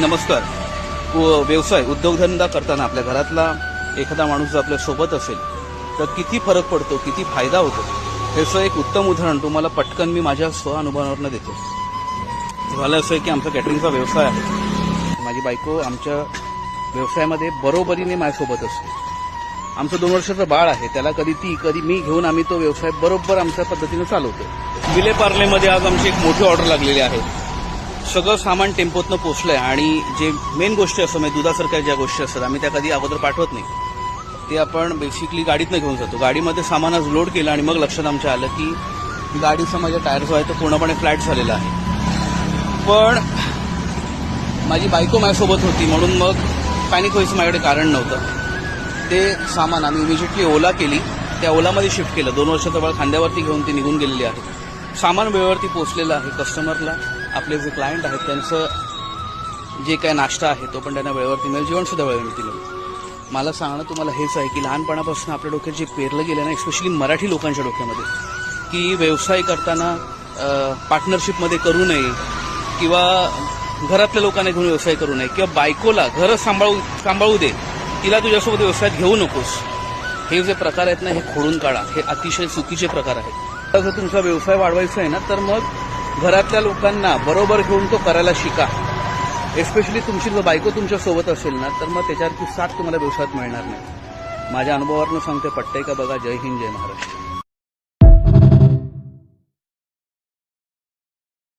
नमस्कार. व- व्यवसाय उद्योगधंदा करताना आपल्या घरातला एखादा माणूस जर आपल्यासोबत असेल तर किती फरक पडतो किती फायदा होतो? ह्याचं एक उत्तम उदाहरण तुम्हाला पटकन मी माझ्या स्व अनुभवावरनं देतो. झालं असं आहे की आमचा कॅटरिंगचा व्यवसाय आहे. माझी बायको आमच्या व्यवसायामध्ये बरोबरीने माझ्यासोबत असते. आमचं दोन वर्षाचं बाळ आहे त्याला कधी ती कधी मी घेऊन आम्ही तो व्यवसाय बरोबर आमच्या पद्धतीनं चालवतो. विले पार्लेमध्ये आज आमची एक मोठी ऑर्डर लागलेली आहे. सगळं सामान टेम्पोतनं पोचलंय आणि जे मेन गोष्टी असतात म्हणजे दुधासारख्या ज्या गोष्टी असतात आम्ही त्या कधी अगोदर पाठवत नाही. ते आपण बेसिकली गाडीतनं घेऊन जातो. गाडीमध्ये सामान आज लोड केलं आणि मग लक्षात आमच्या आलं की गाडीचा माझ्या टायर जो आहे तो पूर्णपणे फ्लॅट झालेला आहे. पण माझी बायको माझ्यासोबत होती म्हणून मग पॅनिक व्हायचं माझ्याकडे कारण नव्हतं. ते सामान आम्ही इमिजिएटली ओला केली. त्या ओलामध्ये शिफ्ट केलं. दोन वर्षाचं बाळ खांद्यावरती घेऊन ती निघून गेलेली आहे. सामान वेळेवरती पोचलेलं आहे कस्टमरला आपले जे क्लायंट आहेत त्यांचं जे काय नाश्ता आहे तो पण त्यांना वेळेवरती मिळेल जेवणसुद्धा वेळेवरती मिळेल मला सांगणं तुम्हाला हेच आहे की लहानपणापासून आपल्या डोक्यात जे पेरलं गेलं ना स्पेशली मराठी लोकांच्या डोक्यामध्ये की व्यवसाय करताना पार्टनरशिपमध्ये करू नये किंवा घरातल्या लोकांना घेऊन व्यवसाय करू नये किंवा बायकोला घर सांभाळू सांभाळू दे तिला तुझ्यासोबत व्यवसायात घेऊ नकोस. हे जे प्रकार आहेत ना हे खोडून काढा. हे अतिशय चुकीचे प्रकार आहेत. तर जर तुमचा व्यवसाय वाढवायचा आहे ना तर मग घरातल्या लोकांना बरोबर घेऊन तो करायला शिका. एस्पेशली तुमची जर बायको तुमच्यासोबत असेल ना तर मग त्याच्यावरती साथ तुम्हाला व्यवसायात मिळणार नाही. माझ्या अनुभवावरनं सांगते पट्टे का बघा जय हिंद जय महाराष्ट्र.